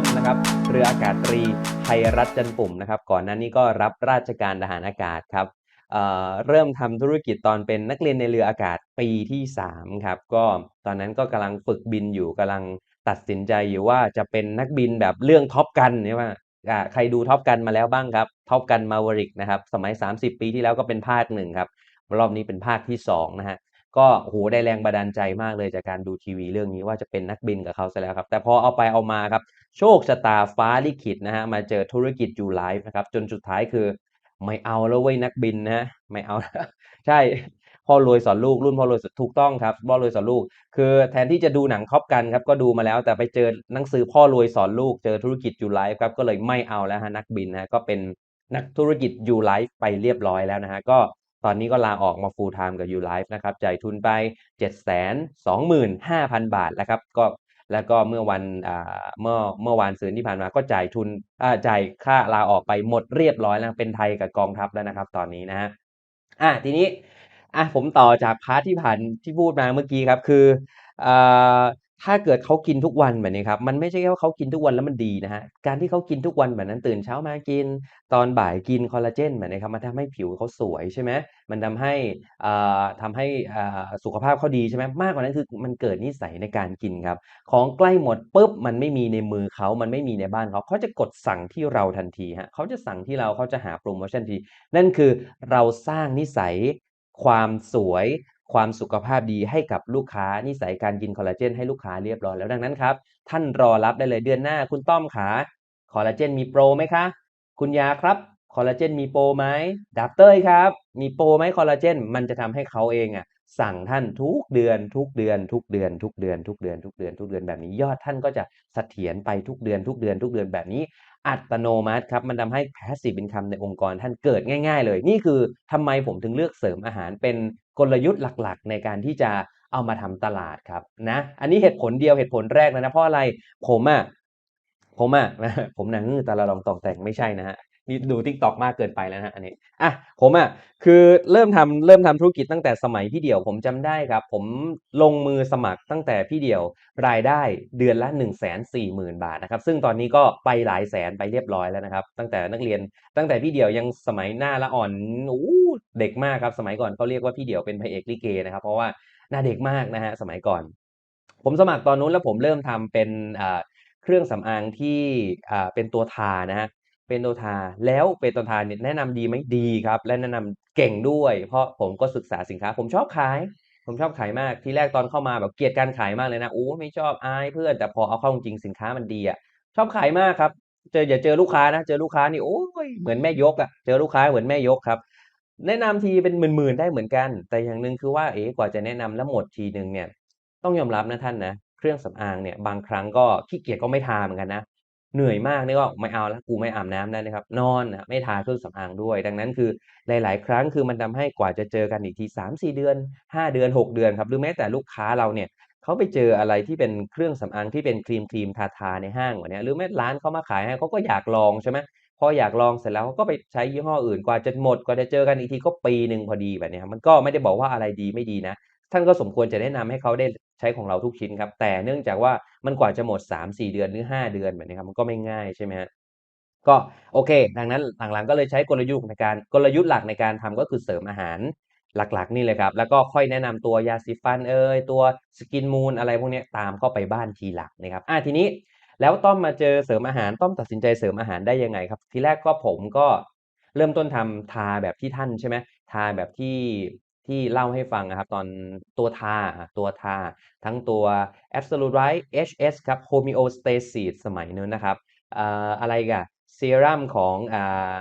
อมนะครับเรืออากาศตรีไทยรัฐจันปุ่มนะครับก่อนหน้านี้ก็รับราชการทหารอากาศครับเเริ่มทำธุรกิจตอนเป็นนักเรียนในเรืออากาศปีที่3ครับก็ตอนนั้นก็กำลังฝึกบินอยู่กำลังตัดสินใจอยู่ว่าจะเป็นนักบินแบบเรื่องท็อปกันเนี่ยว่าใครดูท็อปกันมาแล้วบ้างครับท็อปกันมาวริกนะครับสมัย 30 ปีที่แล้วก็เป็นภาคหนึ่งครับรอบนี้เป็นภาคที่สองนะฮะ ก็โหได้แรงบันดาลใจมากเลยจากการดูทีวีเรื่องนี้ว่าจะเป็นนักบินกับเขาซะแล้วครับ แต่พอเอาไปเอามาครับ โชคชะตาฟ้าลิขิตนะฮะมาเจอธุรกิจยูไลฟ์นะครับ จนสุดท้ายคือไม่เอาแล้วเว้ยนักบินนะไม่เอา ใช่พ่อรวยสอนลูกรุ่นพ่อรวยสอนถูกต้องครับพ่อรวยสอนลูก คือแทนที่จะดูหนังท็อปกันครับก็ดูมาแล้ว แต่ไปเจอหนังสือพ่อรวยสอนลูกเจอธุรกิจยูไลฟ์ครับก็เลยไม่เอาแล้วฮะนักบินนะก็เป็นนักธุรกิจยูไลฟ์ไปเรียบร้อยแล้วนะฮะก็ ตอนนี้ก็ลาออกมา full time กับ u l i f e นะครับจ่ายทุนไป 725,000 บาทแล้วครับก็แล้วก็เมื่อวันเมื่อเมื่อวานซืนที่ผ่านมาก็จ่ายทุนจ่ายค่าลาออกไปหมดเรียบร้อยแล้วเป็นไทยกับกองทัพแล้วนะครับ ตอนนี้นะฮะอะทีนี้อะผมต่อจากพาร์ทที่ผ่านที่พูดมาเมื่อกี้ครับคืออ ถ้าเกิดเขากินทุกวันแบบนี้ครับ มันไม่ใช่แค่ว่าเขากินทุกวันแล้วมันดีนะฮะ การที่เขากินทุกวันแบบนั้นตื่นเช้ามากิน ตอนบ่ายกินคอลลาเจนแบบนี้ครับ มันทำให้ผิวเขาสวยใช่ไหมมันทำให้อ่าทำให้อ่าสุขภาพเขาดีใช่ไหมมากกว่านั้นคือมันเกิดนิสัยในการกินครับ ของใกล้หมดปุ๊บมันไม่มีในมือเขา มันไม่มีในบ้านเขา เขาจะกดสั่งที่เราทันทีฮะ เขาจะสั่งที่เราเขาจะหาโปรโมชั่นที นั่นคือเราสร้างนิสัยความสวย ความสุขภาพดีให้กับลูกค้านิสัยการกินคอลลาเจนให้ลูกค้าเรียบร้อยแล้วดังนั้นครับ ท่านรอรับได้เลยเดือนหน้าคุณต้อมขาคอลลาเจนมีโปรไหมคะ คุณยาครับคอลลาเจนมีโปรไหมดับเต้ยครับ มีโปรไหมคอลลาเจนมันจะทำให้เขาเองอะสั่งท่านทุกเดือนทุกเดือน ทุกเดือนทุกเดือน ทุกเดือน ทุกเดือน ทุกเดือนแบบนี้ยอดท่านก็จะเสถียรไปทุกเดือนทุกเดือนทุกเดือนแบบนี้ อัตโนมัติครับมันทำให้ passive income ในองค์กรท่านเกิดง่ายๆเลย นี่คือทำไมผมถึงเลือกเสริมอาหารเป็นกลยุทธ์หลักๆ ในการที่จะเอามาทำตลาดครับนะอันนี้เหตุผลเดียวเหตุผลแรกนะนะเพราะอะไรผมอะผมอะผมหนังงือตาลาลองตองแต่งไม่ใช่นะฮะ นี่ดูทิกตอกมากเกินไปแล้วนะฮะอันนี้อะผมอะคือเริ่มทำเริ่มทำธุรกิจตั้งแต่สมัยพี่เดี่ยวผมจำได้ครับ ผมลงมือสมัครตั้งแต่พี่เดี่ยวรายได้เดือนละ 1 4 0 0 0 0 บาทนะครับซึ่งตอนนี้ก็ไปหลายแสนไปเรียบร้อยแล้วนะครับ ตั้งแต่นักเรียนตั้งแต่พี่เดี่ยวยังสมัยหน้าละอ่อนอู้เด็กมากครับ สมัยก่อนเขาเรียกว่าพี่เดี่ยวเป็นพระเอกลิเกนะครับ เพราะว่าหน้าเด็กมากนะฮะสมัยก่อน ผมสมัครตอนนู้นแล้วผมเริ่มทำเป็นเครื่องสำอางที่เป็นตัวทานะฮะ เป็นตัวทาแล้วเป็นตัวทาเนี่ยแนะนำดีไหมดีครับ และแนะนำเก่งด้วย เพราะผมก็ศึกษาสินค้า ผมชอบขาย ผมชอบขายมากทีแรกตอนเข้ามาแบบเกลียดการขายมากเลยนะโอ้ไม่ชอบอายเพื่อนแต่พอเอาเข้าจริงสินค้ามันดีอะชอบขายมากครับ เจออย่าเจอลูกค้านะเจอลูกค้านี่โอ้ยเหมือนแม่ยกอะเจอลูกค้าเหมือนแม่ยกครับแนะนำทีเป็นหมื่นๆได้เหมือนกัน แต่อย่างหนึ่งคือว่าเอ๊ะกว่าจะแนะนำแล้วหมดทีหนึ่งเนี่ยต้องยอมรับนะท่านนะ เครื่องสำอางเนี่ยบางครั้งก็ขี้เกียจก็ไม่ทาเหมือนกันนะ เหนื่อยมากนี่ก็ไม่เอาแล้วกูไม่อาบน้ำได้นะครับ นอนนะไม่ทาเครื่องสำอางด้วย ดังนั้นคือหลาย ๆ ครั้งคือมันทำให้กว่าจะเจอกันอีกที 3-4 เดือน 5 เดือน 6 เดือนครับหรือแม้แต่ลูกค้าเราเนี่ยเขาไปเจออะไรที่เป็นเครื่องสำอางที่เป็นครีมครีมทาทาในห้างวะเนี้ยหรือแม้ร้านเขามาขายให้เขาก็อยากลองใช่ไหมพออยากลองเสร็จแล้วเขาก็ไปใช้ยี่ห้ออื่นกว่าจะหมดกว่าจะเจอกันอีกทีก็ปีหนึ่งพอดีแบบเนี้ยครับมันก็ไม่ได้บอกว่าอะไรดีไม่ดีนะ ท่านก็สมควรจะแนะนำให้เขาได้ใช้ของเราทุกชิ้นครับ แต่เนื่องจากว่ามันกว่าจะหมด 3-4 เดือนหรือ 5 เดือนแบบนี้ครับมันก็ไม่ง่ายใช่ไหมฮะก็โอเค ดังนั้นหลังๆ ก็เลยใช้กลยุทธ์ในการกลยุทธ์หลักในการทำก็คือเสริมอาหารหลักๆ นี่เลยครับ แล้วก็ค่อยแนะนำตัวยาสีฟันเอยตัวสกินมูนอะไรพวกนี้ตามเข้าไปบ้านทีหลักนะครับอะทีนี้แล้วต้อมมาเจอเสริมอาหารต้อมตัดสินใจเสริมอาหารได้ยังไงครับ ทีแรกก็ผมก็เริ่มต้นทำทาแบบที่ท่านใช่ไหมทาแบบที่ ที่เล่าให้ฟังนะครับ ตอนตัวทาตัวทาทั้งตัว Absolute Right HS ครับ Homeostasis สมัยนู้นนะครับออะไรกันเซรั่มของอ่า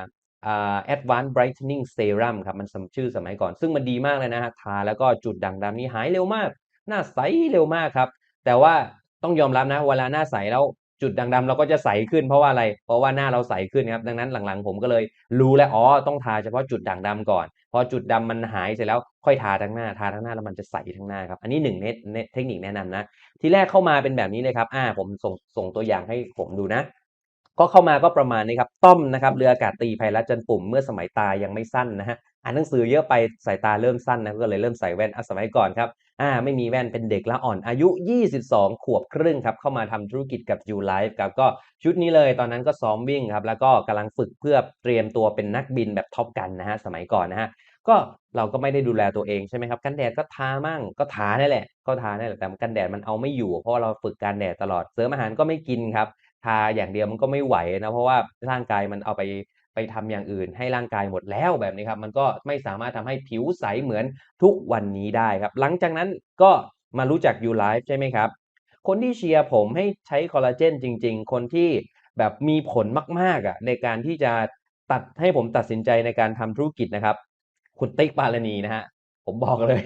อ่า Advanced Brightening Serum ครับ มันชื่อสมัยก่อน ซึ่งมันดีมากเลยนะฮะทาแล้วก็จุดด่างดำนี่หายเร็วมาก หน้าใสเร็วมากครับ แต่ว่าต้องยอมรับนะ เวลาหน้าใสแล้ว จุดด่างดำเราก็จะใสขึ้นเพราะว่าอะไร เพราะว่าหน้าเราใสขึ้นครับ ดังนั้นหลังๆ ผมก็เลยรู้แล้วอ๋อต้องทาเฉพาะจุดด่างดำก่อน พอจุดดำมันหายเสร็จแล้วค่อยทาทั้งหน้า ทาทั้งหน้าแล้วมันจะใสทั้งหน้าครับ อันนี้หนึ่งเน็ตเทคนิคแนะนำนะ ทีแรกเข้ามาเป็นแบบนี้เลยครับ อ่า ผมส่งส่งตัวอย่างให้ผมดูนะ ก็เข้ามาก็ประมาณนี้ครับ ต้อมนะครับ เรืออากาศตรีภัยรัฐจันปุ่มเมื่อสมัยตายังไม่สั้นนะฮะ อ่านหนังสือเยอะไปสายตาเริ่มสั้นนะก็เลยเริ่มใส่แว่นอสมัยก่อนครับอ่าไม่มีแว่นเป็นเด็กละอ่อนอายุ 22 ขวบครึ่งครับเข้ามาทำธุรกิจกับ u Life ครับก็ชุดนี้เลยตอนนั้นก็ซ้อมวิ่งครับแล้วก็กำลังฝึกเพื่อเตรียมตัวเป็นนักบินแบบท็อปกันนะฮะสมัยก่อนนะฮะก็เราก็ไม่ได้ดูแลตัวเองใช่ไหมครับกันแดดก็ทามั่งก็ทาได้แหละ ก็ทาได้แหละแต่กันแดดมันเอาไม่อยู่ เพราะว่าเราฝึกการแดดตลอดเสริมอาหารก็ไม่กินครับทาอย่างเดียวมันก็ไม่ไหวนะเพราะว่าร่างกายมันเอาไป ทำอย่างอื่น ให้ร่างกายหมดแล้วแบบนี้ครับมันก็ไม่สามารถทำให้ผิวใสเหมือนทุกวันนี้ได้ครับ หลังจากนั้นก็มารู้จัก You Life ใช่ไหมครับ คนที่เชียร์ผมให้ใช้คอลลาเจนจริง ๆ คนที่แบบมีผลมากๆอะในการที่จะตัดให้ผมตัดสินใจในการทำธุรกิจนะครับ คุณติ๊กปาลณีนะฮะผมบอกเลย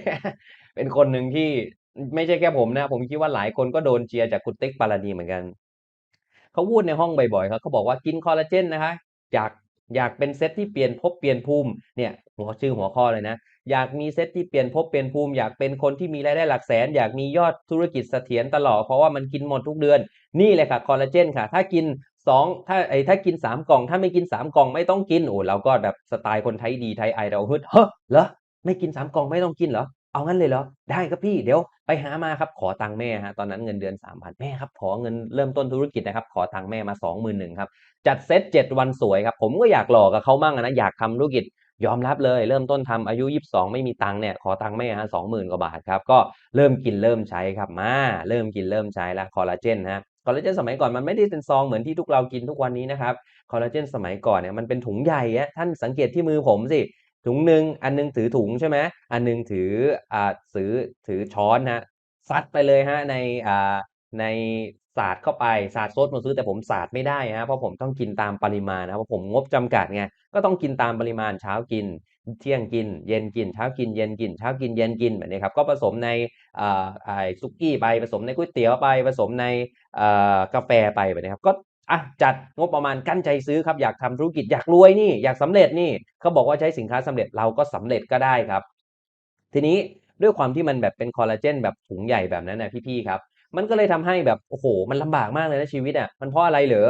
เป็นคนหนึ่งที่ไม่ใช่แค่ผมนะ ผมคิดว่าหลายคนก็โดนเชียร์จากคุณติ๊กปาลณีเหมือนกัน เขาพูดในห้องบ่อยๆครับเขาบอกว่ากินคอลลาเจนนะคะอยาก อยากเป็นเซตที่เปลี่ยนภพเปลี่ยนภูมิเนี่ยหัวชื่อหัวข้อเลยนะ อยากมีเซตที่เปลี่ยนภพเปลี่ยนภูมิ อยากเป็นคนที่มีรายได้หลักแสน อยากมียอดธุรกิจเสถียรตลอดเพราะว่ามันกินหมดทุกเดือน นี่เลยค่ะคอลลาเจนค่ะ ถ้ากินสองถ้าไอ้ถ้ากินสามกล่อง ถ้าไม่กินสามกล่องไม่ต้องกินโอ้เราก็แบบสไตล์คนไทยดีไทยไอเราฮึดเฮ้อเหรอไม่กินสามกล่องไม่ต้องกินเหรอ เอางั้นเลยเหรอ ได้ครับพี่ เดี๋ยวไปหามาครับ ขอตังค์แม่ฮะ ตอนนั้นเงินเดือนสามพันแม่ครับ ขอเงินเริ่มต้นธุรกิจนะครับ ขอตังค์แม่มาสองหมื่นหนึ่งครับ จัดเซตเจ็ดวันสวยครับ ผมก็อยากหลอกกับเขามั่งนะ อยากทำธุรกิจ ยอมรับเลย เริ่มต้นทำอายุยี่สิบสองไม่มีตังค์เนี่ย ขอตังค์แม่ฮะสองหมื่นกว่าบาทครับ ก็เริ่มกินเริ่มใช้ครับ มา เริ่มกินเริ่มใช้แล้วคอลลาเจนฮะคอลลาเจนสมัยก่อนมันไม่ได้เป็นซองเหมือนที่ทุกเรากินทุกวันนี้นะครับ คอลลาเจนสมัยก่อนเนี่ยมันเป็นถุงใหญ่อะท่านสังเกตที่มือผมสิ ถุงหนึ่งอันหนึงถือถุงใช่ไหมอันหนึงถืออ่าถือถือช้อนฮะซัดไปเลยฮะในอ่าในสาดเข้าไปสาดซดมาซื้อแต่ผมสาดไม่ได้ฮะเพราะผมต้องกินตามปริมาณนะเพราะผมงบจำกัดไงก็ต้องกินตามปริมาณเช้ากิน เที่ยงกิน เย็นกินเช้ากินเย็นกินเช้ากินเย็นกินแบบนี้ครับก็ผสมในอ่าไอซุกี้ไปผสมในก๋วยเตี๋ยวไปผสมในอ่ากาแฟไปแบบนี้ครับก็ อะจัดงบประมาณกั้นใจซื้อครับอยากทำธุรกิจอยากรวยนี่อยากสำเร็จนี่เขาบอกว่าใช้สินค้าสำเร็จเราก็สำเร็จก็ได้ครับ ทีนี้ด้วยความที่มันแบบเป็นคอลลาเจนแบบถุงใหญ่แบบนั้นนะพี่ๆครับมันก็เลยทำให้แบบโอ้โหมันลำบากมากเลยนะชีวิตอะมันเพราะอะไรเหรอ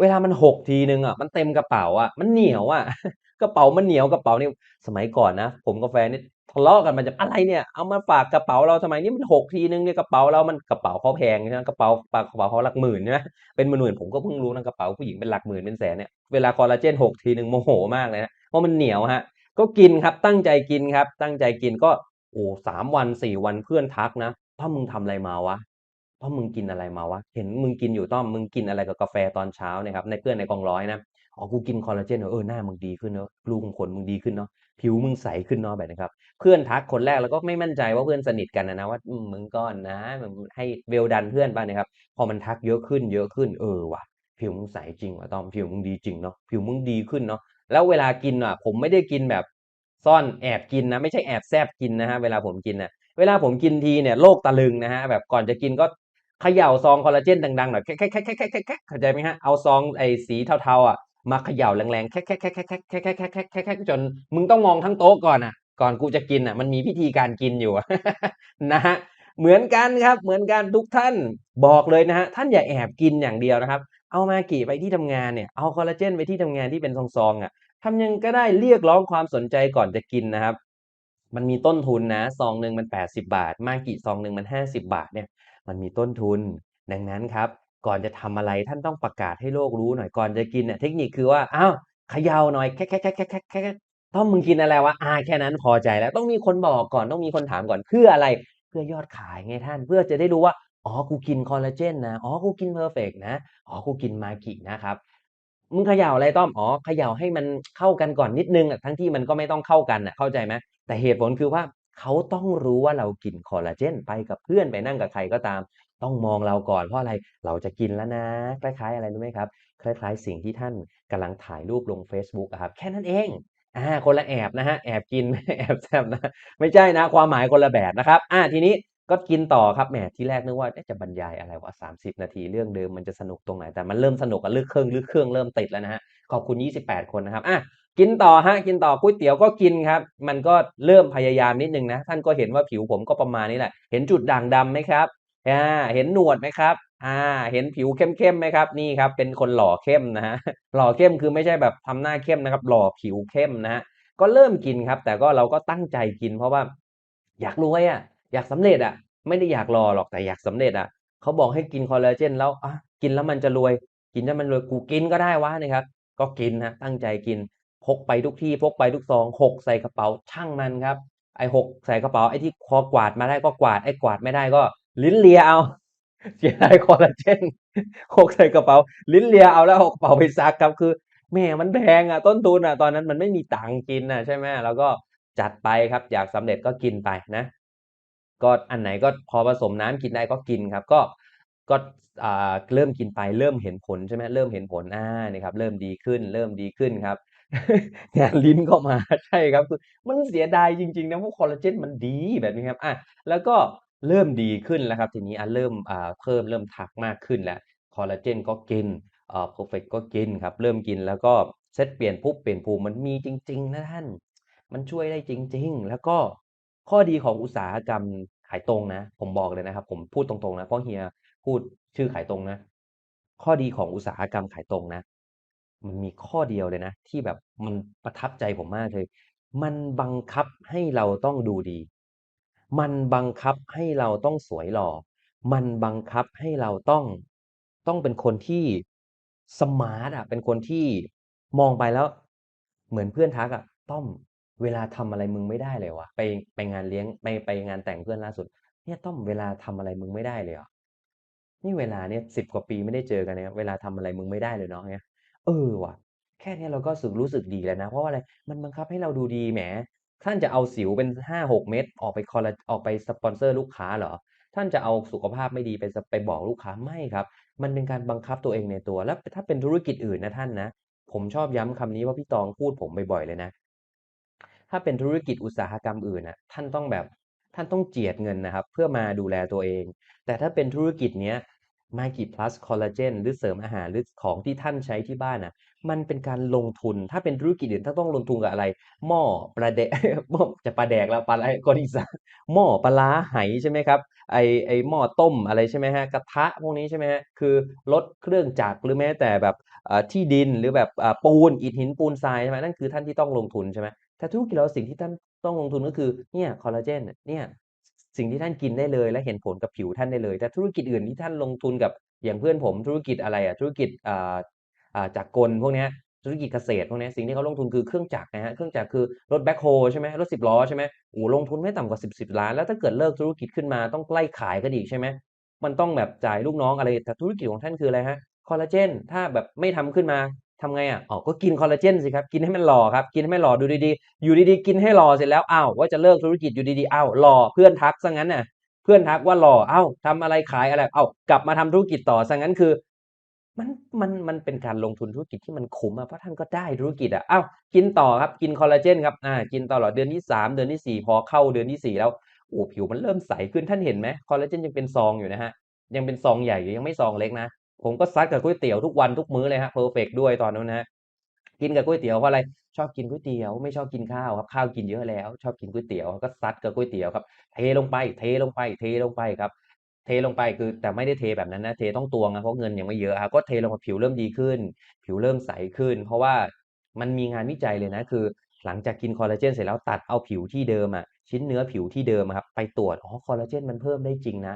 เวลามันหกทีนึงอะมันเต็มกระเป๋าอะมันเหนียวอะกระเป๋ามันเหนียวกระเป๋านี่สมัยก่อนนะ ผมกับแฟนนี่ทะเลาะกันมาจากอะไรเนี่ยเอามาฝากกระเป๋าเราทำไมนี่มันหกทีนึงเนี่ยกระเป๋าเรามันกระเป๋าเขาแพงใช่ไหมกระเป๋าปากกระเป๋าเขาหลักหมื่นใช่ไหมเป็นหมื่นๆผมก็เพิ่งรู้นะกระเป๋าผู้หญิงเป็นหลักหมื่นเป็นแสนเนี่ยเวลาคอลลาเจนหกทีนึงโมโหมากเลยนะเพราะมันเหนียวฮะก็กินครับตั้งใจกินครับ ตั้งใจกินก็โอ้สามวันสี่วันเพื่อนทักนะต้อมมึงทำอะไรมาวะ ต้อมมึงกินอะไรมาวะ เห็นมึงกินอยู่ต้อมมึงกินอะไรกับกาแฟตอนเช้านี่ยครับในเพื่อนในกองร้อยนะอ๋อกูกินคอลลาเจนเออหน้ามึงดีขึ้นเนอะรูขุมขนมึงดีขึ้นเนาะผิวมึงใสขึ้นเนาะแบบนี้ครับ เพื่อนทักคนแรกแล้วก็ไม่มั่นใจว่าเพื่อนสนิทกันนะนะว่ามึงก้อนนะให้เวลดันเพื่อนไปนะครับ พอมันทักเยอะขึ้นเยอะขึ้นเออว่ะผิวมึงใสจริงว่ะต้อมผิวมึงดีจริงเนาะผิวมึงดีขึ้นเนาะแล้วเวลากินอะ ผมไม่ได้กินแบบซ่อนแอบกินนะไม่ใช่แอบแซบกินนะฮะเวลาผมกินนะเวลาผมกินทีเนี่ยโลกตะลึงนะฮะแบบก่อนจะกินก็ เขย่าซองคอลลาเจนดังๆหน่อยแค่แค่แค่แค่แค่แค่เข้าใจไหมฮะเอาซองไอ้สีเทาๆอะมาเขย่าแรงๆแค่แค่แค่แค่แค่แค่แค่แค่แค่แค่แค่จนมึงต้องมองทั้งโต๊ะก่อนอะ ก่อนกูจะกินอะ มันมีพิธีการกินอยู่นะฮะเหมือนกันครับ เหมือนกันทุกท่านบอกเลยนะฮะท่านอย่าแอบกินอย่างเดียวนะครับ เอามากี่ไปที่ทำงานเนี่ยเอาคอลลาเจนไปที่ทำงานที่เป็นซองๆอะทำยังก็ได้เรียกร้องความสนใจก่อนจะกินนะครับ มันมีต้นทุนนะซองหนึ่งมัน 80 บาท มากี่ซองหนึ่งมัน 50 บาทเนี่ย มันมีต้นทุน ดังนั้นครับ ก่อนจะทำอะไรท่านต้องประกาศให้โลกรู้หน่อยก่อนจะกินเนี่ยเทคนิคคือว่าอ้าวเขย่าหน่อยแค่แค่แค่แค่แค่แค่ต้องมึงกินอะไรวะอ่าแค่นั้นพอใจแล้วต้องมีคนบอกก่อนต้องมีคนถามก่อนเพื่ออะไรเพื่อยอดขายไงท่านเพื่อจะได้รู้ว่าอ๋อกูกินคอลลาเจนนะอ๋อกูกินเพอร์เฟกนะอ๋อกูกินมากินะครับมึงเขย่าอะไรต้อมอ๋อเขย่าให้มันเข้ากันก่อนนิดนึงอะทั้งที่มันก็ไม่ต้องเข้ากันอะเข้าใจไหมแต่เหตุผลคือว่า เขาต้องรู้ว่าเรากินคอลลาเจนไปกับเพื่อนไปนั่งกับใครก็ตาม ต้องมองเราก่อนเพราะอะไรเราจะกินแล้วนะ คล้ายๆอะไรรู้ไหมครับ คล้าย ๆ สิ่งที่ท่านกำลังถ่ายรูปลง Facebook ครับ แค่นั้นเองอ่าคนละแอบนะฮะแอบกินแอบแซบนะไม่ใช่นะ ความหมายคนละแบบนะครับอ่าทีนี้ก็กินต่อครับแหมที่แรกนึกว่าจะบรรยายอะไรวะ30 นาทีเรื่องเดิมมันจะสนุกตรงไหนแต่มันเริ่มสนุกกับลึกเครื่องลึกเครื่องเริ่มติดแล้วนะฮะขอบคุณ 28 คนนะครับอะ กินต่อฮะกินต่อก๋วยเตี๋ยวก็กินครับ มันก็เริ่มพยายามนิดนึงนะ ท่านก็เห็นว่าผิวผมก็ประมาณนี้แหละ เห็นจุดด่างดำไหมครับอ่าเห็นหนวดไหมครับอ่า เห็นผิวเข้มๆไหมครับ นี่ครับ เป็นคนหล่อเข้มนะฮะหล่อเข้มคือไม่ใช่แบบทำหน้าเข้มนะครับ หล่อผิวเข้มนะฮะก็เริ่มกินครับ แต่ก็เราก็ตั้งใจกิน เพราะว่า อยากรวยอะ อยากสำเร็จอะ ไม่ได้อยากรอหรอกแต่อยากสำเร็จอะเขาบอกให้กินคอลลาเจนแล้วอะกินแล้วมันจะรวย กินแล้วมันรวยกูกินก็ได้วะนะครับ ก็กินนะตั้งใจกิน พกไปทุกที่พกไปทุกซองหกใส่กระเป๋าช่างมันครับ ไอ้หกใส่กระเป๋าไอ้ที่คอกวาดมาได้ก็กวาดไอ้กวาดไม่ได้ก็ ลิ้นเลียเอาเสียดายคอลลาเจนหกใส่กระเป๋า ลิ้นเลียเอาแล้วเอากระเป๋าไปซักครับคือแม่มันแพงอะต้นทุนอะตอนนั้นมันไม่มีตังค์กินอะใช่ไหมแล้วก็จัดไปครับ อยากสำเร็จก็กินไปนะ ก็อันไหนก็พอผสมน้ำกินได้ก็กินครับ ก็ก็อ่าเริ่มกินไปเริ่มเห็นผลใช่ไหมเริ่มเห็นผลอ่านี่ครับ เริ่มดีขึ้น เริ่มดีขึ้นครับ งานลิ้นก็มาใช่ครับคือมันเสียดายจริงๆนะเพราะคอลลาเจนมันดีแบบนี้ครับอาแล้วก็เริ่มดีขึ้นแล้วครับทีนี้อาเริ่มอ่าเพิ่มเริ่มถักมากขึ้นแล้วคอลลาเจนก็กินอ่าเพอร์เฟกต์ก็กินครับ เริ่มกินแล้วก็เซตเปลี่ยนปุ๊บเปลี่ยนภูมิมันมีจริง ๆ นะท่าน มันช่วยได้จริง ๆ แล้วก็ข้อดีของอุตสาหกรรมขายตรงนะ ผมบอกเลยนะครับ ผมพูดตรงๆนะเพราะเฮียพูดชื่อขายตรงนะ ข้อดีของอุตสาหกรรมขายตรงนะ มันมีข้อเดียวเลยนะ ที่แบบมันประทับใจผมมากเลย มันบังคับให้เราต้องดูดี มันบังคับให้เราต้องสวยหล่อ มันบังคับให้เราต้อง ต้องเป็นคนที่สมาร์ตอะเป็นคนที่มองไปแล้ว เหมือนเพื่อนทักอะต้อมเวลาทำอะไรมึงไม่ได้เลยว่ะไปไปงานเลี้ยงไปไปงานแต่งเพื่อนล่าสุด เนี่ยต้อมเวลาทำอะไรมึงไม่ได้เลยเหรอนี่เวลาเนี่ยสิบกว่าปีไม่ได้เจอกันเนะครับเวลาทำอะไรมึงไม่ได้เลยเนาะเนี่ย เออว่ะ แค่เนี้ยเราก็รู้สึกรู้สึกดีแล้วนะ เพราะว่าอะไร มันบังคับให้เราดูดีแหม ท่านจะเอาสิวเป็นห้าหกเม็ดออกไปคอลลาออกไปสปอนเซอร์ลูกค้าเหรอ ท่านจะเอาสุขภาพไม่ดีไปสไปบอกลูกค้าไม่ครับ มันเป็นการบังคับตัวเองในตัว แล้วถ้าเป็นธุรกิจอื่นนะท่านนะ ผมชอบย้ำคำนี้ว่าพี่ตองพูดผมบ่อยๆเลยนะ ถ้าเป็นธุรกิจอุตสาหกรรมอื่นน่ะท่านต้องแบบท่านต้องเจียดเงินนะครับ เพื่อมาดูแลตัวเอง แต่ถ้าเป็นธุรกิจเนี้ย Myki Plus Collagen หรือเสริมอาหารหรือของที่ท่านใช้ที่บ้านน่ะ มันเป็นการลงทุนถ้าเป็นธุรกิจอื่นท่านต้องลงทุนกับอะไร หม้อปลาแดกหม้อจะปลาแดกแล้วปลาอะไรคนอีสานหม้อปลาร้าไหใช่ไหมครับไอไอหม้อต้มอะไรใช่ไหมครับกระทะพวกนี้ใช่ไหมครับคือรถเครื่องจักรหรือแม้แต่แบบที่ดินหรือแบบปูนอิฐหินปูนทรายใช่ไหมนั่นคือท่านที่ต้องลงทุนใช่ไหมแต่ธุรกิจเราสิ่งที่ท่านต้องลงทุนก็คือเนี่ยคอลลาเจนเนี่ย สิ่งที่ท่านกินได้เลย และเห็นผลกับผิวท่านได้เลย แต่ธุรกิจอื่นที่ท่านลงทุนกับอย่างเพื่อนผมธุรกิจอะไรอะธุรกิจอ่าอ่าจักกลพวกนี้ธุรกิจเกษตรพวกนี้สิ่งที่เขาลงทุนคือเครื่องจักรนะฮะเครื่องจักรคือรถแบ็คโฮใช่ไหมรถสิบล้อใช่ไหมโอ้ลงทุนไม่ต่ำกว่าสิบสิบล้าน แล้วถ้าเกิดเลิกธุรกิจขึ้นมาต้องไล่ขายกันอีกใช่ไหมมันต้องแบบจ่ายลูกน้องอะไรแต่ธุรกิจของท่านคืออะไรฮะคอลลาเจนถ้าแบบไม่ทำขึ้นมา ทำไงอะอ๋อก็กินคอลลาเจนสิครับ กินให้มันหล่อครับ กินให้มันหล่อดูดีๆ อยู่ดีๆ กินให้หล่อเสร็จแล้ว อ้าว ว่าจะเลิกธุรกิจอยู่ดีๆ อ้าว หล่อ เพื่อนทักซะงั้นน่ะ เพื่อนทักว่าหล่อเอ้าทำอะไรขายอะไรเอ้ากลับมาทำธุรกิจต่อซะงั้นคือ มัน มัน มันเป็นการลงทุนธุรกิจที่มันคุ้มอะเพราะท่านก็ได้ธุรกิจอะอ้าว กินต่อครับ กินคอลลาเจนครับ อ่า กินตลอดเดือนที่สามเดือนที่สี่พอเข้าเดือนที่สี่แล้วโอ้ผิวมันเริ่มใสขึ้นท่านเห็นไหมคอลลาเจนยังเป็นซองอยู่นะฮะ ยังเป็นซองใหญ่อยู่ยังไม่ซองเล็กนะ ผมก็ซัดกับก๋วยเตี๋ยวทุกวันทุกมื้อเลยฮะเพอร์เฟกด้วยตอนนั้นนะกินกับก๋วยเตี๋ยวเพราะอะไรชอบกินก๋วยเตี๋ยวไม่ชอบกินข้าวครับข้าวกินเยอะแล้ว ชอบกินก๋วยเตี๋ยวก็ซัดกับก๋วยเตี๋ยวครับเทลงไปเทลงไปเทลงไปครับ เทลงไปคือแต่ไม่ได้เทแบบนั้นนะเทต้องตวงนะเพราะเงินยังไม่เยอะครับก็เทลงมาผิวเริ่มดีขึ้น ผิวเริ่มใสขึ้น เพราะว่ามันมีงานวิจัยเลยนะคือ หลังจากกินคอลลาเจนเสร็จแล้วตัดเอาผิวที่เดิมอะชิ้นเนื้อผิวที่เดิมครับไปตรวจอ๋อคอลลาเจนมันเพิ่มได้จริงนะ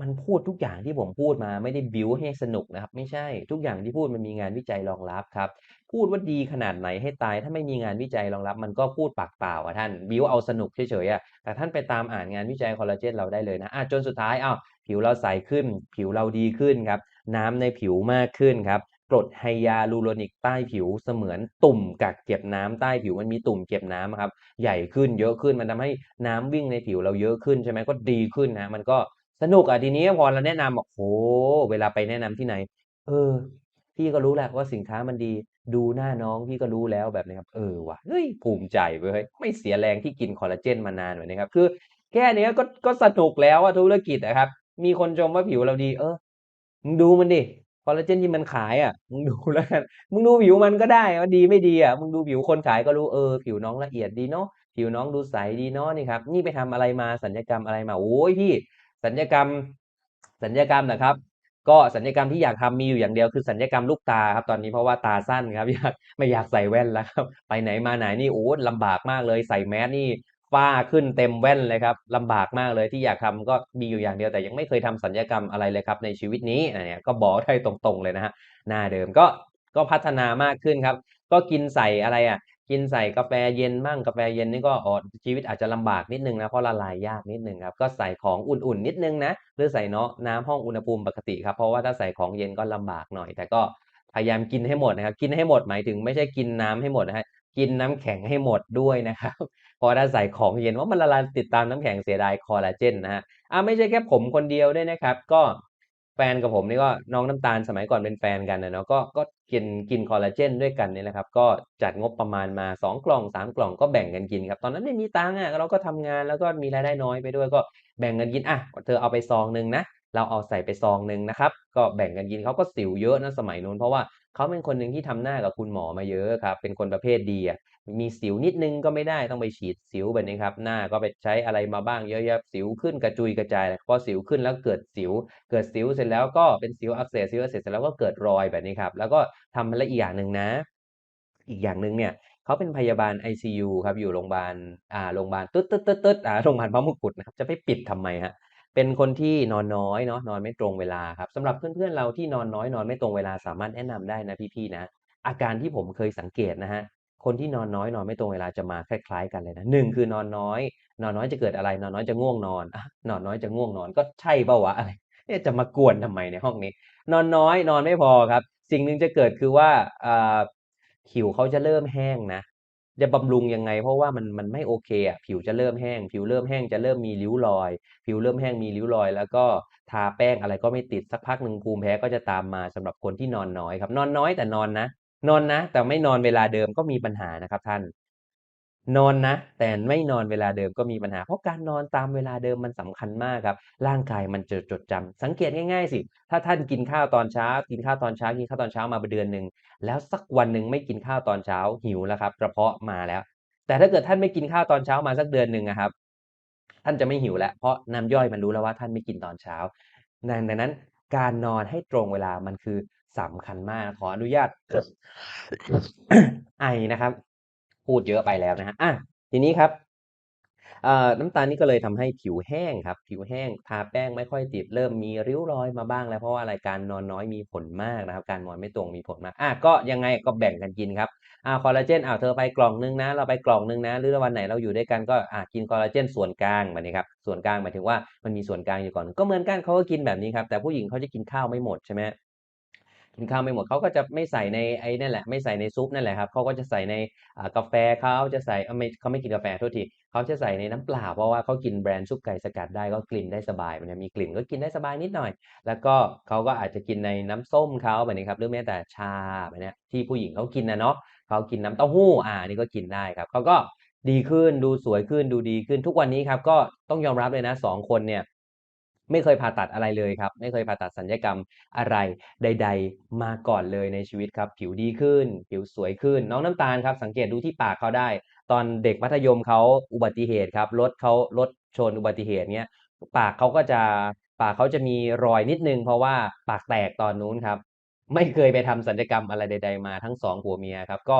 มันพูดทุกอย่างที่ผมพูดมาไม่ได้บิวให้สนุกนะครับ ไม่ใช่ทุกอย่างที่พูดมันมีงานวิจัยรองรับครับ พูดว่าดีขนาดไหนให้ตาย ถ้าไม่มีงานวิจัยรองรับ มันก็พูดปากเปล่าอะท่านบิวเอาสนุกเฉยๆอะแต่ท่านไปตามอ่านงานวิจัยคอลลาเจนเราได้เลยนะอะจนสุดท้ายอ้าวผิวเราใสขึ้น ผิวเราดีขึ้นครับ น้ำในผิวมากขึ้นครับกรดไฮยาลูโรนิกใต้ผิวเสมือนตุ่มกักเก็บน้ำใต้ผิวมันมีตุ่มเก็บน้ำครับ ใหญ่ขึ้นเยอะขึ้นมันทำให้น้ำวิ่งในผิวเราเยอะขึ้นใช่ไหมก็ดีขึ้นนะมันก็ สนุกอะทีนี้พอเราแนะนำบอกโอ้เวลาไปแนะนำที่ไหน เออ พี่ก็รู้แหละว่าสินค้ามันดี ดูหน้าน้องพี่ก็รู้แล้วแบบนี้ครับ เออว่ะเฮ้ยภูมิใจเว้ยไม่เสียแรงที่กินคอลลาเจนมานานแบบนี้ครับ คือ แค่นี้ก็ก็สนุกแล้วว่าธุรกิจนะครับ มีคนชมว่าผิวเราดี เออมึงดูมันดิคอลลาเจนที่มันขายอะมึงดูแล้วกันมึงดูผิวมันก็ได้ว่าดีไม่ดีอะมึงดูผิวคนขายก็รู้เออผิวน้องละเอียดดีเนาะผิวน้องดูใสดีเนาะนี่ครับนี่ไปทำอะไรมาสัญญกรรมอะไรมาโอ้ยพี่ สัญญกรรมสัญญกรรมนะครับ ก็สัญญกรรมที่อยากทำมีอยู่อย่างเดียวคือสัญญกรรมลูกตาครับตอนนี้เพราะว่าตาสั้นครับอยากไม่อยากใส่แว่นแล้วครับไปไหนมาไหนนี่โอ้ลำบากมากเลยใส่แมสนี่ฝ้าขึ้นเต็มแว่นเลยครับลำบากมากเลยที่อยากทำก็มีอยู่อย่างเดียวแต่ยังไม่เคยทำสัญญกรรมอะไรเลยครับในชีวิตนี้อันเนี้ยก็บอกได้ตรงๆเลยนะฮะหน้าเดิมก็ก็พัฒนามากขึ้นครับ ก็กินใส่อะไรอะ กินใส่กาแฟเย็นบ้างกาแฟเย็นนี่ก็อ๋อชีวิตอาจจะลำบากนิดนึงนะเพราะละลายยากนิดนึงครับก็ใส่ของอุ่นๆนิดนึงนะหรือใส่เนาะน้ำห้องอุณหภูมิปกติครับเพราะว่าถ้าใส่ของเย็นก็ลำบากหน่อย แต่ก็พยายามกินให้หมดนะครับ กินให้หมดหมายถึงไม่ใช่กินน้ำให้หมดนะฮะกินน้ำแข็งให้หมดด้วยนะครับพราะถ้าใส่ของเย็นว่ามันละลายติดตามน้ำแข็งเสียดายคอลลาเจนนะฮะอ่าไม่ใช่แค่ผมคนเดียวด้วยนะครับ ก็ แฟนกับผมนี่ก็น้องน้ำตาลสมัยก่อนเป็นแฟนกันนะเนาะก็ก็กินกินคอลลาเจนด้วยกันนี่ยนะครับก็จัดงบประมาณมา 2 กล่อง 3 กล่องก็แบ่งกันกินครับ ตอนนั้นไม่มีตังค์อะเราก็ทำงานแล้วก็มีรายได้น้อยไปด้วยก็แบ่งกันกินอะเธอเอาไปซองหนึ่งนะเราเอาใส่ไปซองหนึ่งนะครับ ก็แบ่งกันกินเขาก็สิวเยอะนะสมัยนู้นเพราะว่าเขาเป็นคนหนึ่งที่ทำหน้ากับคุณหมอมาเยอะครับเป็นคนประเภทดีอะ มีสิวนิดนึงก็ไม่ได้ต้องไปฉีดสิวแบบนี้ครับ หน้าก็ไปใช้อะไรมาบ้างเยอะแยะสิวขึ้นกระจุยกระจายเลยพอสิวขึ้นแล้วเกิดสิว เกิดสิวเสร็จแล้วก็เป็นสิวอักเสบสิวอักเสบเสร็จแล้วก็เกิดรอยแบบนี้ครับ แล้วก็ทำละอีกอย่างหนึ่งนะ อีกอย่างหนึ่งเนี่ยเขาเป็นพยาบาล ICU ครับอยู่โรงพยาบาลอ่าโรงพยาบาลตึ๊ดตึ๊ดตึ๊ดตึ๊ดอ่าโรงพยาบาลพระมงกุฎนะครับจะไปปิดทำไมฮะเป็นคนที่นอนน้อยเนาะนอนไม่ตรงเวลาครับสำหรับเพื่อนๆเราที่นอนน้อยนอนไม่ตรงเวลาสามารถแนะนำได้นะพี่ๆนะอาการที่ผมเคยสังเกตนะฮะ คนที่นอนน้อยนอนไม่ตรงเวลาจะมาคล้าย ๆ กันเลยนะหนึ่งคือนอนน้อย นอนน้อยจะเกิดอะไร นอนน้อยจะง่วงนอนอะนอนน้อยจะง่วงนอนก็ใช่เปล่าวะอะไรเอ๊ะจะมากวนทำไมในห้องนี้ นอนน้อยนอนไม่พอครับ สิ่งหนึ่งจะเกิดคือว่าอ่าผิวเขาจะเริ่มแห้งนะจะบำรุงยังไง เพราะว่ามันมันไม่โอเคอะผิวจะเริ่มแห้ง ผิวเริ่มแห้งจะเริ่มมีริ้วรอย ผิวเริ่มแห้งมีริ้วรอย แล้วก็ทาแป้งอะไรก็ไม่ติดสักพักหนึ่งภูมิแพ้ก็จะตามมาสำหรับคนที่นอนน้อยครับ นอนน้อยแต่นอนนะ นอนนะ แต่ไม่นอนเวลาเดิมก็มีปัญหานะครับท่าน นอนนะ แต่ไม่นอนเวลาเดิมก็มีปัญหา เพราะการนอนตามเวลาเดิมมันสำคัญมากครับ ร่างกายมันจะจดจำสังเกตง่ายๆสิ ถ้าท่านกินข้าวตอนเช้า กินข้าวตอนเช้า กินข้าวตอนเช้ามาเดือนหนึ่ง แล้วสักวันหนึ่งไม่กินข้าวตอนเช้าหิวแล้วครับ กระเพาะมาแล้ว แต่ถ้าเกิดท่านไม่กินข้าวตอนเช้ามาสักเดือนหนึ่งอะครับ ท่านจะไม่หิวแล้ว เพราะน้ำย่อยมันรู้แล้วว่าท่านไม่กินตอนเช้าดังนั้นการนอนให้ตรงเวลามันคือ สำคัญมากขออนุญาตไอนะครับ พูดเยอะไปแล้วนะฮะอะทีนี้ครับเอ่อน้ำตาลนี่ก็เลยทำให้ผิวแห้งครับ ผิวแห้งทาแป้งไม่ค่อยติดเริ่มมีริ้วรอยมาบ้างแล้วเพราะว่าอะไรการนอนน้อยมีผลมากนะครับ การนอนไม่ตรงมีผลมากอะก็ยังไงก็แบ่งกันกินครับอ่าคอลลาเจนอ้าวเธอไปกล่องนึงนะ เราไปกล่องนึงนะ หรือวันไหนเราอยู่ด้วยกันก็อ่ากินคอลลาเจนส่วนกลางแบบนี้ครับส่วนกลางหมายถึงว่ามันมีส่วนกลางอยู่ก่อน ก็เหมือนกันเขาก็กินแบบนี้ครับแต่ผู้หญิงเขาจะกินข้าวไม่หมดใช่ไหม กินข้าวไม่หมดเขาก็จะไม่ใส่ในไอ้นั่นแหละไม่ใส่ในซุปนั่นแหละครับเขาก็จะใส่ในกาแฟเขาจะใส่เออไม่เขาไม่กินกาแฟโทษทีเขาจะใส่ในน้ำเปล่าเพราะว่าเขากินแบรนด์ซุปไก่สกัดได้ก็กลิ่นได้สบายมันจะมีกลิ่นก็กินได้สบายนิดหน่อย แล้วก็เขาก็อาจจะกินในน้ำส้มเขาแบบนี้ครับหรือแม้แต่ชาแบบนี้ที่ผู้หญิงเขากินนะเนาะเขากินน้ำเต้าหู้อ่านี่ก็กินได้ครับเขาก็ดีขึ้นดูสวยขึ้นดูดีขึ้นทุกวันนี้ครับก็ต้องยอมรับเลยนะสองคนเนี่ย ไม่เคยผ่าตัดอะไรเลยครับ ไม่เคยผ่าตัดศัลยกรรมอะไรใด ๆ มาก่อนเลยในชีวิตครับ ผิวดีขึ้น ผิวสวยขึ้น น้องน้ำตาลครับ สังเกตดูที่ปากเขาได้ ตอนเด็กมัธยมเขาอุบัติเหตุครับรถเขารถชนอุบัติเหตุเนี้ยปากเขาก็จะปากเขาจะมีรอยนิดนึง เพราะว่าปากแตกตอนนู้นครับ ไม่เคยไปทำศัลยกรรมอะไรใด ๆ มาทั้งสองผัวเมียครับ ก็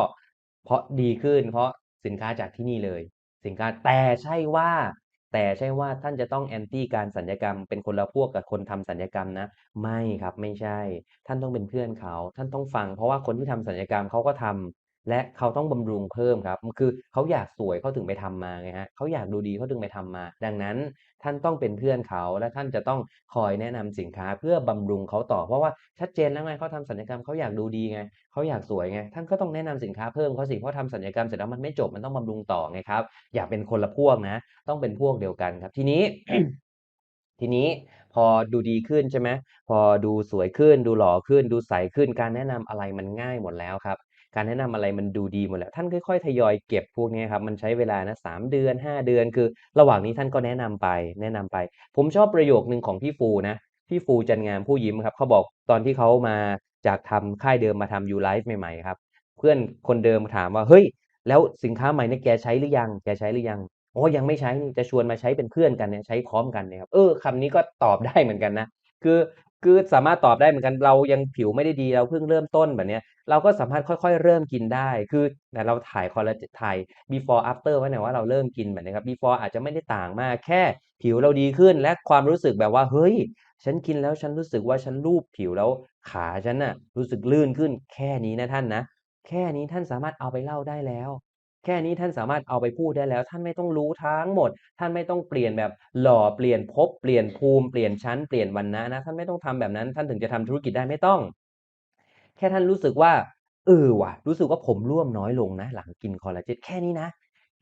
เพราะดีขึ้น เพราะสินค้าจากที่นี่เลย สินค้าแต่ใช่ว่า แต่ใช่ว่าท่านจะต้องแอนตี้การสัญญกรรม เป็นคนละพวกกับคนทำสัญญกรรมนะ ไม่ครับไม่ใช่ ท่านต้องเป็นเพื่อนเขา ท่านต้องฟัง เพราะว่าคนที่ทำสัญญกรรมเขาก็ทำและเขาต้องบำรุงเพิ่มครับ คือเขาอยากสวยเขาถึงไปทำมาไงฮะเขาอยากดูดีเขาถึงไปทำมา ดังนั้น ท่านต้องเป็นเพื่อนเขา และท่านจะต้องคอยแนะนำสินค้าเพื่อบำรุงเขาต่อ เพราะว่าชัดเจนแล้วไงเขาทำสัญญกรรมเขาอยากดูดีไงเขาอยากสวยไง ท่านก็ต้องแนะนำสินค้าเพิ่มเขาสิ เพราะทำสัญญกรรมเสร็จแล้วมันไม่จบมันต้องบำรุงต่อไงครับ อย่าเป็นคนละพวกนะ ต้องเป็นพวกเดียวกันครับ ทีนี้ทีนี้พอดูดีขึ้นใช่ไหมพอดูสวยขึ้น ดูหล่อขึ้น ดูใสขึ้นการแนะนำอะไรมันง่ายหมดแล้วครับ การแนะนำอะไรมันดูดีหมดแล้ว ท่านค่อยๆทยอยเก็บพวกนี้ครับมันใช้เวลานะสามเดือนห้าเดือน คือ ระหว่างนี้ท่านก็แนะนำไป แนะนำไป ผมชอบประโยคหนึ่งของพี่ฟูนะพี่ฟูจันงามผู้ยิ้มครับเขาบอกตอนที่เขามาจากทำค่ายเดิมมาทำยูไลฟ์ใหม่ๆครับเพื่อนคนเดิมถามว่าเฮ้ย แล้วสินค้าใหม่เนี่ยแกใช้หรือยัง แกใช้หรือยังอ๋อยังไม่ใช้นี่จะชวนมาใช้เป็นเพื่อนกันเนี่ยใช้พร้อมกันเนี่ยครับเออคำนี้ก็ตอบได้เหมือนกันนะคือ คือสามารถตอบได้เหมือนกันเรายังผิวไม่ได้ดีเราเพิ่งเริ่มต้นแบบเนี้ยเราก็สามารถค่อยๆ เริ่มกินได้ คือแต่เราถ่ายคอลลาเจถ่าย Before After ไว้หน่อยว่าเราเริ่มกินแบบนี้ครับ Before อาจจะไม่ได้ต่างมาก แค่ผิวเราดีขึ้นและความรู้สึกแบบว่าเฮ้ย ฉันกินแล้วฉันรู้สึกว่าฉันลูบผิวแล้วขาฉันน่ะรู้สึกลื่นขึ้นแค่นี้นะท่านนะ แค่นี้ท่านสามารถเอาไปเล่าได้แล้ว แค่นี้ท่านสามารถเอาไปพูดได้แล้ว ท่านไม่ต้องรู้ทั้งหมด ท่านไม่ต้องเปลี่ยนแบบหล่อเปลี่ยนภพเปลี่ยนภูมิเปลี่ยนชั้นเปลี่ยนวรรณะนะท่านไม่ต้องทำแบบนั้น ท่านถึงจะทำธุรกิจได้ไม่ต้อง แค่ท่านรู้สึกว่าเออว่ะ รู้สึกว่าผมร่วงน้อยลงนะ หลังกินคอลลาเจนแค่นี้นะ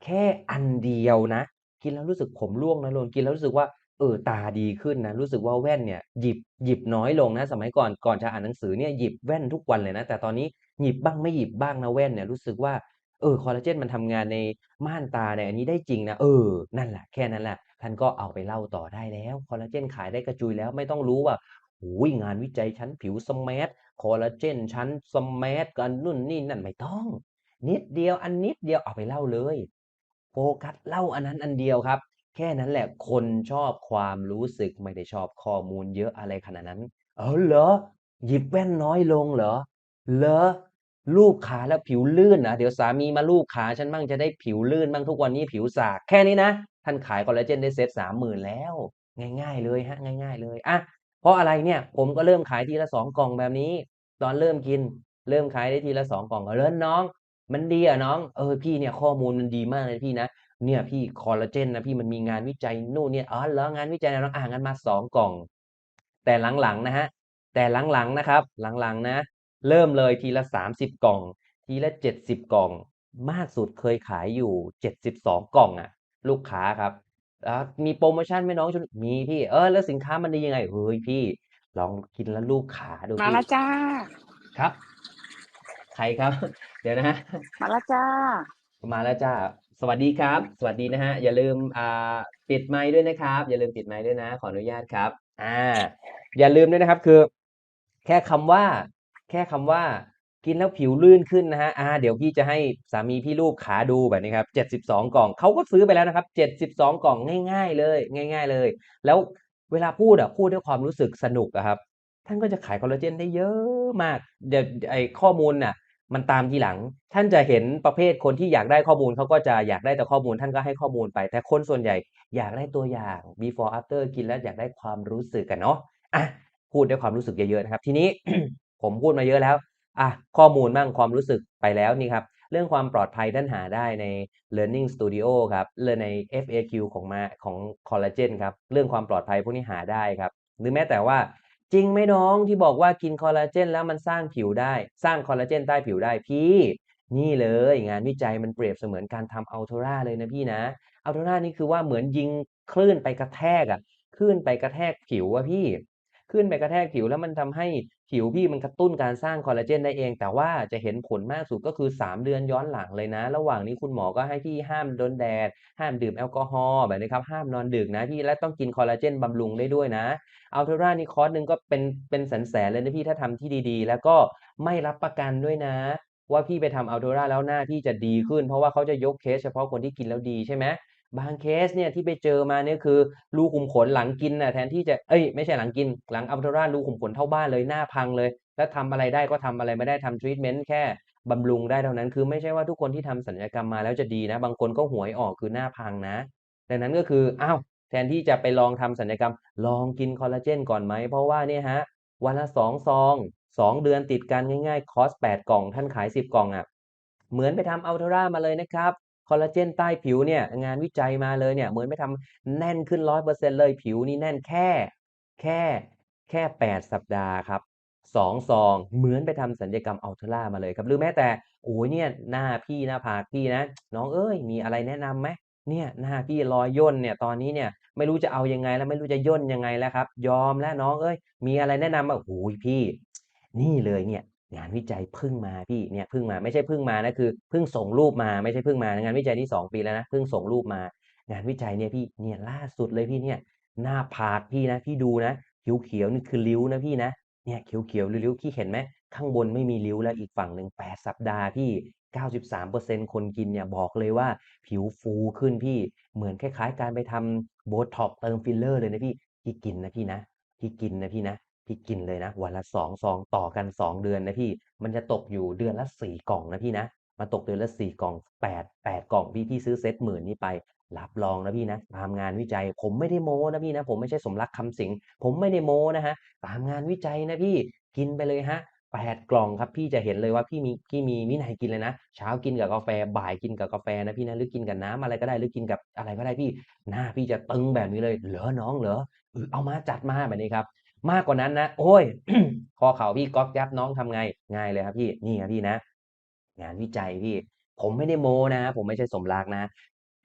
แค่อันเดียวนะ กินแล้วรู้สึกผมร่วงน้อยลงกินแล้วรู้สึกว่าเออตาดีขึ้นนะ รู้สึกว่าแว่นเนี่ยหยิบหยิบน้อยลงนะ สมัยก่อนก่อนจะอ่านหนังสือเนี่ยหยิบแว่นทุกวันเลยนะ แต่ตอนนี้หยิบบ้างไม่หยิบบ้างนะแว่นเนี่ยรู้สึกว่า ออคอลลาเจนมันทำงานในม่านตาในอันนี้ได้จริงนะเออ นั่นแหละแค่นั้นแหละท่านก็เอาไปเล่าต่อได้แล้วคอลลาเจนขายได้กระจุยแล้วไม่ต้องรู้ว่าโอ้โฮงานวิจัยชั้นผิว SMART คอลลาเจนชั้น SMART กันนู่นนี่นั่นไม่ต้อง นิดเดียวอันนิดเดียวเอาไปเล่าเลยโฟกัสเล่าอันนั้นอันเดียวครับ แค่นั้นแหละคนชอบความรู้สึกไม่ได้ชอบข้อมูลเยอะอะไรขนาดนั้น เออเหรอหยิบแว่นน้อยลงเหรอเหรอ ลูบขาแล้วผิวลื่นเหรอเดี๋ยวสามีมาลูบขาฉันบ้างจะได้ผิวลื่นบ้างทุกวันนี้ผิวสากแค่นี้นะ ท่านขายคอลลาเจนได้เซต30,000แล้ว ง่าย ๆ เลยครับง่าย ๆ เลยอะเพราะอะไรเนี่ย ผมก็เริ่มขายทีละ2กล่องแบบนี้ ตอนเริ่มกิน เริ่มขายได้ทีละ2กล่อง"เหรอน้อง มันดีเหรอน้อง?""เออพี่เนี่ยข้อมูลมันดีมากเลยพี่นะเนี่ยพี่คอลลาเจนนะพี่มันมีงานวิจัยนู่นเนี่ย""อ๋อเหรองานวิจัยอะน้อง?อางั้นมา2กล่อง"แต่หลังๆนะครับแต่หลังๆนะครับ หลังๆนะ เริ่มเลยทีละ 30 กล่อง ทีละ 70 กล่อง มากสุดเคยขายอยู่ 72 กล่องอะลูกค้าครับ"อามีโพรโมชันไหมน้องช่วงนี้?""มีพี่""เออแล้วสินค้ามันดียังไง?""เฮ้ยพี่ ลองกินแล้วลูบขาดูมาพี่"แล้วจ้ะครับ ใครครับ?เดี๋ยวนะครับมาแล้วจ้ะมาแล้วจ้ะสวัสดีครับ สวัสดีนะครับอย่าลืมอ่าปิดไมค์ด้วยนะครับ อย่าลืมปิดไมค์ด้วยนะ ขออนุญาตครับอาอย่าลืมด้วยนะครับ คือ แค่คำว่า แค่คำว่ากินแล้วผิวลื่นขึ้นนะครับอาเดี๋ยวพี่จะให้สามีพี่ลูบขาดูแบบนี้ครับ 72 กล่องเขาก็ซื้อไปแล้วนะครับ 72 กล่องง่าย ๆ เลย ง่าย ๆ เลย แล้วเวลาพูดอะพูดด้วยความรู้สึกสนุกอะครับ ท่านก็จะขายคอลลาเจนได้เยอะมากเดี๋ยวไอ้ข้อมูลน่ะมันตามทีหลัง ท่านจะเห็นประเภทคนที่อยากได้ข้อมูลเขาก็จะอยากได้แต่ข้อมูล ท่านก็ให้ข้อมูลไป แต่คนส่วนใหญ่อยากได้ตัวอย่าง Before After กินแล้วอยากได้ความรู้สึกอะเนาะอะพูดด้วยความรู้สึกเยอะๆนะครับ ทีนี้ ผมพูดมาเยอะแล้วอะข้อมูลบ้างความรู้สึกไปแล้วนี่ครับ เรื่องความปลอดภัยท่านหาได้ใน Learning Studio ครับเรียนใน FAQ ของมาของคอลลาเจนครับ เรื่องความปลอดภัยพวกนี้หาได้ครับ หรือแม้แต่ว่า"จริงไหมน้องที่บอกว่ากินคอลลาเจนแล้วมันสร้างผิวได้ สร้างคอลลาเจนใต้ผิวได้"พี่นี่เลยงานวิจัยมันเปรียบเสมือนการทำ Ultra เลยนะพี่นะ Ultra นี่คือว่าเหมือนยิงคลื่นไปกระแทกอะคลื่นไปกระแทกผิวอะพี่คลื่นไปกระแทกผิวแล้วมันทำให้ ผิวพี่มันกระตุ้นการสร้างคอลลาเจนได้เอง แต่ว่าจะเห็นผลมากสุดก็คือ 3 เดือนย้อนหลังเลยนะ ระหว่างนี้คุณหมอก็ให้พี่ห้ามโดนแดด ห้ามดื่มแอลกอฮอล์แบบนี้ครับ ห้ามนอนดึกนะพี่ และต้องกินคอลลาเจนบำรุงได้ด้วยนะ Ultra นี่คอร์สหนึ่งก็เป็นเป็นแสนๆเลยนะพี่ถ้าทำที่ดีๆ แล้วก็ไม่รับประกันด้วยนะ ว่าพี่ไปทำ Ultra แล้วหน้าพี่จะดีขึ้น เพราะว่าเขาจะยกเคสเฉพาะคนที่กินแล้วดีใช่ไหม บางเคสเนี่ยที่ไปเจอมาเนี่ยคือรูขุมขนหลังกินน่ะแทนที่จะเอ๊ยไม่ใช่หลังกิน หลัง Ultra รูขุมขนเท่าบ้านเลยหน้าพังเลย แล้วทำอะไรได้ก็ทำอะไรไม่ได้ทำทรีตเมนต์แค่บำรุงได้เท่านั้น คือไม่ใช่ว่าทุกคนที่ทำศัลยกรรมมาแล้วจะดีนะ บางคนก็หวยออกคือหน้าพังนะ ดังนั้นก็คืออ้าวแทนที่จะไปลองทำศัลยกรรม ลองกินคอลลาเจนก่อนไหมเพราะว่าเนี่ยครับวันละ2ซอง2เดือนติดกันง่ายๆ คอร์ส8กล่องท่านขาย10กล่องอะเหมือนไปทำ Ultra มาเลยนะครับ คอลลาเจนใต้ผิวเนี่ยงานวิจัยมาเลยเนี่ยเหมือนไปทำแน่นขึ้น100%เปอร์เซ็นเลยผิวนี่แน่นแค่ แค่แค่8สัปดาห์ครับ2ซองเหมือนไปทำศัลยกรรม Ultra มาเลยครับหรือแม้แต่โอ้โฮเนี่ยหน้าพี่หน้าผากพี่นะ น้องเอ๊ยมีอะไรแนะนำไหมเนี่ยหน้าพี่รอยย่นเนี่ยตอนนี้เนี่ยไม่รู้จะเอายังไงแล้วไม่รู้จะย่นยังไงแล้วครับ ยอมแล้วน้องเอ๊ยมีอะไรแนะนำบ้างโอ้โฮพี่ นี่เลยเนี่ย งานวิจัยพิ่งมาพี่เนี่ยพิ่งมาไม่ใช่พิ่งมานะคือพิ่งส่งรูปมาไม่ใช่พิ่งมางานวิจัยนี่ 2 ปีแล้วนะพิ่งส่งรูปมา งานวิจัยเนี่ยพี่เนี่ยล่าสุดเลยพี่เนี่ยหน้าผากพี่นะพี่ดูนะเขียวๆนี่คือริ้วนะพี่นะเนี่ยเขียวๆริ้วๆพี่เห็นไหมข้างบนไม่มีริ้วแล้วอีกฝั่งหนึ่ง8สัปดาห์พี่ 93%คนกินเนี่ยบอกเลยว่าผิวฟูขึ้นพี่เหมือนคล้ายๆ การไปทำ Botox เติมฟิลเลอร์เลยนะพี่พี่กินนะพี่นะพี่กินนะพี่นะ พี่กินเลยนะ วันละ2ซองต่อกัน2เดือนนะพี่ มันจะตกอยู่เดือนละ4กล่องนะพี่นะมาตกเดือนละ4กล่อง8 8กล่องพี่พี่ซื้อเซตหมื่นนี้ไปรับรองนะพี่นะตามงานวิจัย ผมไม่ได้โม้นะพี่นะ ผมไม่ใช่สมรักคำสิง ผมไม่ได้โม้นะฮะตามงานวิจัยนะพี่กินไปเลยฮะ8กล่องครับพี่จะเห็นเลยว่าพี่มีพี่มีวินัยกินเลยนะ เช้ากินกับกาแฟบ่ายกินกับกาแฟนะพี่นะหรือกินกับน้ำอะไรก็ได้หรือกินกับอะไรก็ได้พี่หน้าพี่จะตึงแบบนี้เลยเหรอน้องเหรอเออเอามาจัดมาแบบนี้ครับ มากกว่านั้นนะ โอ๊ยข้อเข่าพี่ก๊อบแก๊บน้องทำไง ง่ายเลยครับพี่ นี่ครับพี่นะ งานวิจัยพี่ ผมไม่ได้โมนะ ผมไม่ใช่สมรักนะ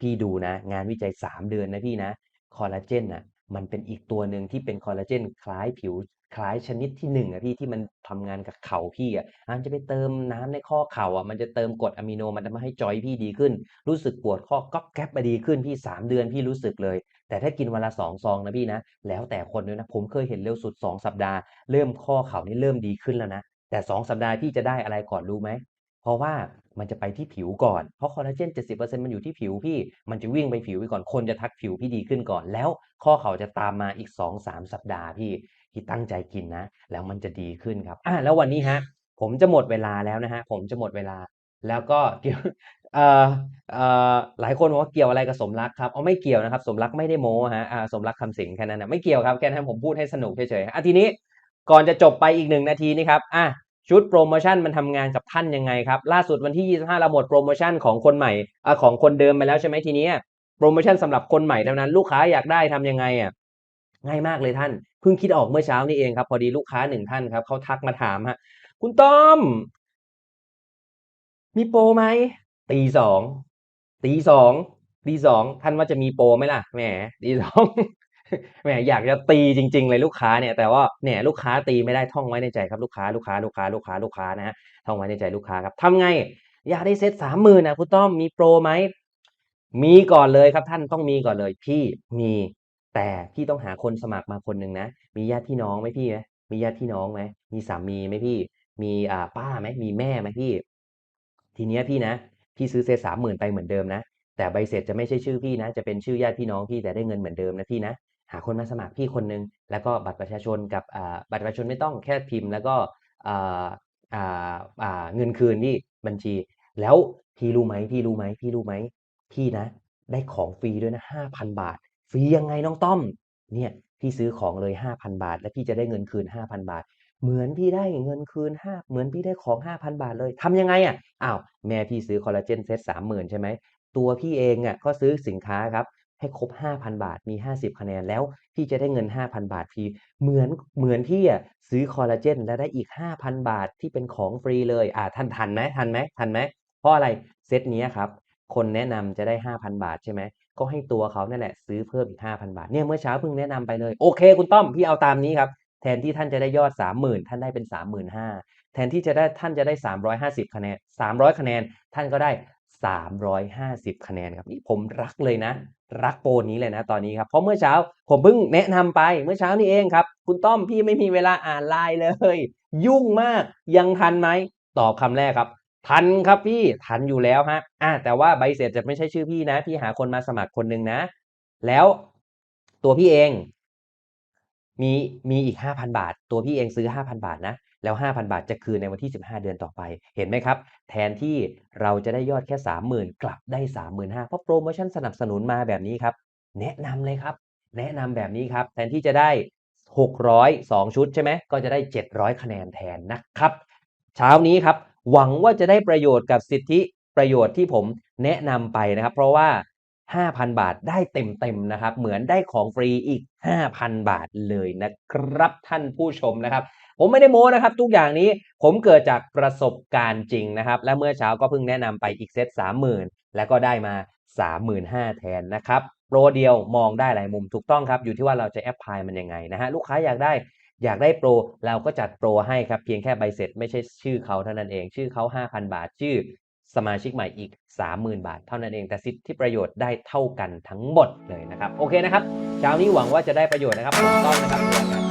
พี่ดูนะ งานวิจัย 3 เดือนนะพี่นะ คอลลาเจนน่ะ มันเป็นอีกตัวหนึ่งที่เป็นคอลลาเจนคล้ายผิวคล้ายชนิดที่1อะพี่ที่มันทำงานกับเข่าพี่อะมันจะไปเติมน้ำในข้อเข่าอะมันจะเติมกรดอะมิโนมันทำให้จอยพี่ดีขึ้น รู้สึกปวดข้อก๊อบแก๊บอะดีขึ้นพี่ 3 เดือนพี่รู้สึกเลย แต่ถ้ากินวันละ2ซองนะพี่นะ แล้วแต่คนด้วยนะ ผมเคยเห็นเร็วสุด 2 สัปดาห์ เริ่มข้อเข่านี่เริ่มดีขึ้นแล้วนะ แต่ 2 สัปดาห์พี่จะได้อะไรก่อนรู้ไหม เพราะว่ามันจะไปที่ผิวก่อน เพราะคอลลาเจน 70%มันอยู่ที่ผิวพี่ มันจะวิ่งไปผิวพี่ก่อน คนจะทักผิวพี่ดีขึ้นก่อน แล้วข้อเข่าจะตามมาอีก 2-3 สัปดาห์พี่พี่ตั้งใจกินนะ แล้วมันจะดีขึ้นครับอาแล้ววันนี้ครับผมจะหมดเวลาแล้วนะครับผมจะหมดเวลา แล้วก็เกี่ยว หลายคนบอกว่าเกี่ยวอะไรกับสมรักครับเอ๋อไม่เกี่ยวนะครับ สมรักไม่ได้โม้ครับอ่าสมรักคำสิงแค่นั้นนะไม่เกี่ยวครับแค่นั้นผมพูดให้สนุกเฉยๆอาทีนี้ก่อนจะจบไปอีก1นาทีนี่ครับอาชุดโพรโมชั่นมันทำงานกับท่านยังไงครับล่าสุดวันที่ 25 เราหมดโพรโมชั่นของคนใหม่อ่าของคนเดิมไปแล้วใช่ไหมทีนี้โพรโมชั่นสำหรับคนใหม่เท่านั้น ลูกค้าอยากได้ทำยังไงอะง่ายมากเลยท่านเพิ่งคิดออกเมื่อเช้านี้เองครับ พอดีลูกค้า1ท่านครับเขาทักมาถามครับ"คุณต้อม""มีโปรไหม?" ตี2ตี2ตี2ท่านว่าจะมีโปรไหมล่ะแหมตี2แหมอยากจะตีจริง ๆ เลยลูกค้าเนี่ยแต่ว่าเนี่ยลูกค้าตีไม่ได้ท่องไว้ในใจครับลูกค้าลูกค้าลูกค้าลูกค้าลูกค้านะครับท่องไว้ในใจลูกค้าครับทำไง อยากได้เซต30,000อะคุณต้อมมีโปรไหมมีก่อนเลยครับท่านต้องมีก่อนเลย พี่มีแต่พี่ต้องหาคนสมัครมาคนหนึ่งนะ มีญาติพี่น้องไหมพี่ไหมมีญาติพี่น้องไหมมีสามีไหมพี่ มีอ่าป้าไหมมีแม่ไหมพี่ ทีเนี้ยพี่นะ พี่ซื้อเซต30,000ไปเหมือนเดิมนะ แต่ใบเสร็จจะไม่ใช่ชื่อพี่นะ จะเป็นชื่อญาติพี่น้องพี่แต่ได้เงินเหมือนเดิมนะพี่นะ หาคนมาสมัครพี่คนหนึ่งแล้วก็บัตรประชาชนกับอ่าบัตรประชาชนไม่ต้องแค่พิมพ์ แล้วก็อ่าอ่าเงินคืนที่บัญชี แล้วพี่รู้ไหมพี่รู้ไหมพี่รู้ไหมพี่นะ ได้ของฟรีด้วยนะ5,000บาท ฟรียังไงน้องต้อม เนี่ยพี่ซื้อของเลย5,000บาท แล้วพี่จะได้เงินคืน5,000บาท เหมือนพี่ได้เงินคืน5เหมือนพี่ได้ของ5,000บาทเลยทำยังไงอะอ้าวแม่พี่ซื้อคอลลาเจนเซต30,000ใช่ไหมตัวพี่เองอะก็ซื้อสินค้าครับให้ครบ 5,000 บาท มี 50 คะแนน แล้ว พี่จะได้เงิน 5,000 บาทฟรี เหมือน เหมือนพี่อะซื้อคอลลาเจนแล้วได้อีก 5,000 บาทที่เป็นของฟรีเลย อ่าท่านทันไหมทันไหมทันไหม เพราะอะไร เซตนี้ครับ คนแนะนำจะได้ 5,000 บาทใช่ไหม ก็ให้ตัวเขานั่นแหละ ซื้อเพิ่มอีก 5,000 บาท เนี่ย เมื่อเช้าเพิ่งแนะนำไปเลย โอเค คุณต้อม พี่เอาตามนี้ครับ แทนที่ท่านจะได้ยอด 30,000 ท่านได้เป็น 35,000 แทนที่จะได้ท่านจะได้ 350 คะแนน 300 คะแนน ท่านก็ได้ 350 คะแนนครับนี่ผมรักเลยนะ รักโปรนี้เลยนะตอนนี้ครับ เพราะเมื่อเช้าผมเพิ่งแนะนำไปเมื่อเช้านี้เองครับ คุณต้อมพี่ไม่มีเวลาอ่าน LINE เลย ยุ่งมากยังทันไหมตอบคำแรกครับ ทันครับพี่ทันอยู่แล้วครับอาแต่ว่าใบเสร็จจะไม่ใช่ชื่อพี่นะ พี่หาคนมาสมัครคนหนึ่งนะ แล้วตัวพี่เอง มีมีอีก 5,000 บาท ตัวพี่เองซื้อ 5,000 บาทนะ แล้ว 5,000 บาทจะคืนในวันที่ 15 เดือนต่อไป เห็นไหมครับ แทนที่เราจะได้ยอดแค่ 30,000 กลับได้ 35,000เพราะโพรโมชั่นสนับสนุนมาแบบนี้ครับ แนะนำเลยครับ แนะนำแบบนี้ครับ แทนที่จะได้600 2 ชุดใช่ไหม ก็จะได้ 700 คะแนนแทนนะครับ เช้านี้ครับ หวังว่าจะได้ประโยชน์กับสิทธิประโยชน์ที่ผมแนะนำไปนะครับ เพราะว่า 5,000 บาทได้เต็มๆนะครับ เหมือนได้ของฟรีอีก 5,000 บาทเลยนะครับท่านผู้ชมนะครับ ผมไม่ได้โม้นะครับ ทุกอย่างนี้ผมเกิดจากประสบการณ์จริงนะครับ และเมื่อเช้าก็เพิ่งแนะนำไปอีกเซต30,000 แล้วก็ได้มา 35,000แทนนะครับโปรเดียวมองได้หลายมุมถูกต้องครับ อยู่ที่ว่าเราจะแอปพลายมันยังไงนะฮะลูกค้าอยากได้อยากได้โปรเราก็จัดโปรให้ครับ เพียงแค่ใบเสร็จไม่ใช่ชื่อเขาเท่านั้นเอง ชื่อเขา 5,000 บาท ชื่อ สมาชิกใหม่อีก 30,000 บาท เท่านั้นเองแต่สิทธิประโยชน์ได้เท่ากันทั้งหมดเลยนะครับ โอเคนะครับเช้านี้หวังว่าจะได้ประโยชน์นะครับผมต้อนนะครับ